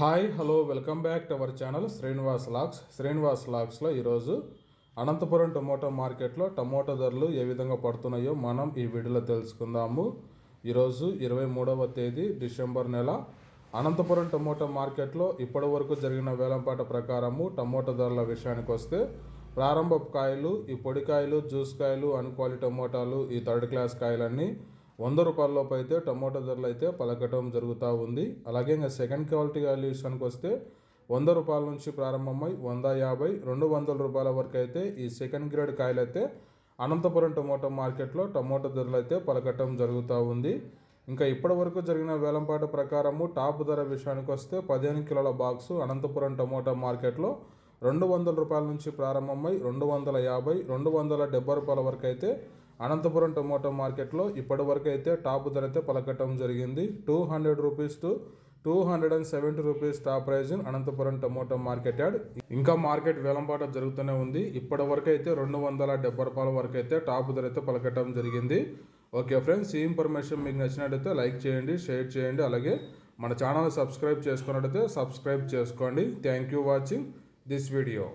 Hi hello welcome back to our channel Srinivas lax. Srinivas లాక్స్లో ఈరోజు Anantapuram tomato మార్కెట్లో tomato ధరలు ఏ విధంగా పడుతున్నాయో మనం ఈ వీడియోలో తెలుసుకుందాము. ఈరోజు ఇరవై మూడవ తేదీ డిసెంబర్ నెల. అనంతపురం టమోటా మార్కెట్లో ఇప్పటి వరకు జరిగిన వేలంపాట ప్రకారము టమోటా ధరల విషయానికి వస్తే ప్రారంభ కాయలు ఈ పొడి కాయలు జ్యూస్ కాయలు అన్క్వాలిటీ టమోటాలు ఈ థర్డ్ క్లాస్ కాయలన్నీ వంద రూపాయల లోపు అయితే టమాటో ధరలు అయితే పలకటం జరుగుతూ ఉంది. అలాగే ఇంకా సెకండ్ క్వాలిటీ వాల్యూ విషయానికి వస్తే వంద రూపాయల నుంచి ప్రారంభమై వంద యాభై రెండు వందల రూపాయల వరకు అయితే ఈ సెకండ్ గ్రేడ్ కాయలు అయితే అనంతపురం టమోటా మార్కెట్లో టమోటా ధరలు అయితే పలకటం జరుగుతూ ఉంది. ఇంకా ఇప్పటి వరకు జరిగిన వేలంపాట ప్రకారము టాప్ ధర విషయానికి వస్తే పదిహేను కిలోల బాక్సు అనంతపురం టమోటా మార్కెట్లో రెండు వందల రూపాయల నుంచి ప్రారంభమై రెండు వందల యాభై రెండు వందల డెబ్బై రూపాయల వరకు అయితే అనంతపురం టొమాటో మార్కెట్లో ఇప్పటి వరకు అయితే టాప్ ధర అయితే పలకటం జరిగింది. Two hundred rupees to two hundred and seventy rupees top prize Anantapuram tomato market yard. ఇంకా మార్కెట్ వేలంపాట జరుగుతూనే ఉంది. ఇప్పటి వరకు అయితే రెండు వందల డెబ్బై రూపాయల వరకు అయితే టాప్ ధర అయితే పలకటం జరిగింది. ఓకే ఫ్రెండ్స్ ఈ ఇన్ఫర్మేషన్ మీకు నచ్చినట్టయితే లైక్ చేయండి షేర్ చేయండి. అలాగే మన ఛానల్ సబ్స్క్రైబ్ చేసుకున్నట్టయితే సబ్స్క్రైబ్ చేసుకోండి. Thank you watching this video.